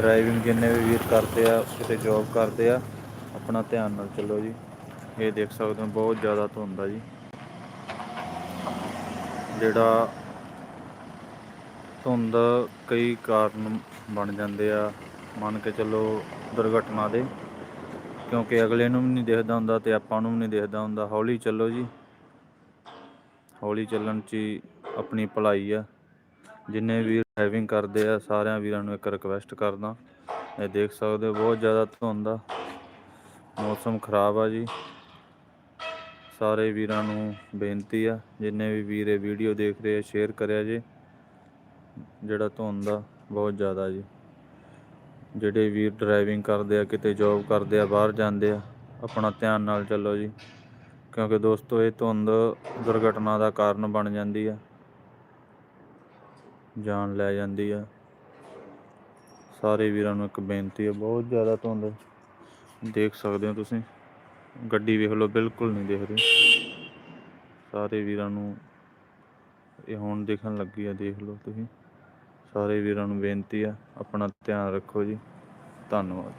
Driving ਜਿੰਨੇ ਵੀ ਵੀਰ ਕਰਦੇ ਆ, ਕਿਤੇ ਜੌਬ ਕਰਦੇ ਆ, ਆਪਣਾ ਧਿਆਨ ਨਾਲ ਚੱਲੋ ਜੀ। ਇਹ ਦੇਖ ਸਕਦੇ ਹੋ, ਬਹੁਤ ਜ਼ਿਆਦਾ ਧੁੰਦ ਆ ਜੀ। ਜਿਹੜਾ ਧੁੰਦ ਕਈ ਕਾਰਨ ਬਣ ਜਾਂਦੇ ਆ, ਮੰਨ ਕੇ ਚੱਲੋ ਦੁਰਘਟਨਾ ਦੇ। ਕਿਉਂਕਿ ਅਗਲੇ ਨੂੰ ਵੀ ਨਹੀਂ ਦਿਖਦਾ ਹੁੰਦਾ ਤੇ ਆਪਾਂ ਨੂੰ ਵੀ ਨਹੀਂ ਦਿਖਦਾ ਹੁੰਦਾ। ਹੌਲੀ ਚੱਲੋ ਜੀ। ਹੌਲੀ ਚੱਲਣ 'ਚ ਹੀ ਆਪਣੀ ਭਲਾਈ ਆ। ਜਿੰਨੇ ਵੀ ਡਰਾਈਵਿੰਗ ਕਰਦੇ ਆ, ਸਾਰਿਆਂ ਵੀਰਾਂ ਨੂੰ ਇੱਕ ਰਿਕਵੈਸਟ ਕਰਦਾ। ਇਹ ਦੇਖ ਸਕਦੇ ਹੋ, ਬਹੁਤ ਜ਼ਿਆਦਾ ਧੁੰਦ ਆ। ਮੌਸਮ ਖਰਾਬ ਆ ਜੀ। ਸਾਰੇ ਵੀਰਾਂ ਨੂੰ ਬੇਨਤੀ ਆ, ਜਿੰਨੇ ਵੀ ਵੀਰ ਇਹ ਵੀਡੀਓ ਦੇਖ ਰਹੇ ਆ ਸ਼ੇਅਰ ਕਰਿਆ ਜੀ। ਜਿਹੜਾ ਧੁੰਦ ਆ, ਬਹੁਤ ਜ਼ਿਆਦਾ ਜੀ। ਜਿਹੜੇ ਵੀਰ ਡਰਾਈਵਿੰਗ ਕਰਦੇ ਆ, ਕਿਤੇ ਜੌਬ ਕਰਦੇ ਆ, ਬਾਹਰ ਜਾਂਦੇ ਆ, ਆਪਣਾ ਧਿਆਨ ਨਾਲ ਚੱਲੋ ਜੀ। ਕਿਉਂਕਿ ਦੋਸਤੋ, ਇਹ ਧੁੰਦ ਦੁਰਘਟਨਾ ਦਾ ਕਾਰਨ ਬਣ ਜਾਂਦੀ ਆ। ਜਾਨ ਲੈ ਜਾਂਦੀ ਆ। ਸਾਰੇ ਵੀਰਾਂ ਨੂੰ ਇੱਕ ਬੇਨਤੀ ਹੈ ਬਹੁਤ ਜ਼ਿਆਦਾ ਧੁੰਦ ਦੇਖ ਸਕਦੇ ਹੋ ਤੁਸੀਂ, ਗੱਡੀ ਵੇਖ ਲਓ, ਬਿਲਕੁਲ ਨਹੀਂ ਦਿਖ ਰਹੀ। ਸਾਰੇ ਵੀਰਾਂ ਨੂੰ ਇਹ ਹੁਣ ਦੇਖਣ ਲੱਗੀ ਆ, ਦੇਖ ਲਓ ਤੁਸੀਂ। ਸਾਰੇ ਵੀਰਾਂ ਨੂੰ ਬੇਨਤੀ ਆ, ਆਪਣਾ ਧਿਆਨ ਰੱਖੋ ਜੀ। ਧੰਨਵਾਦ।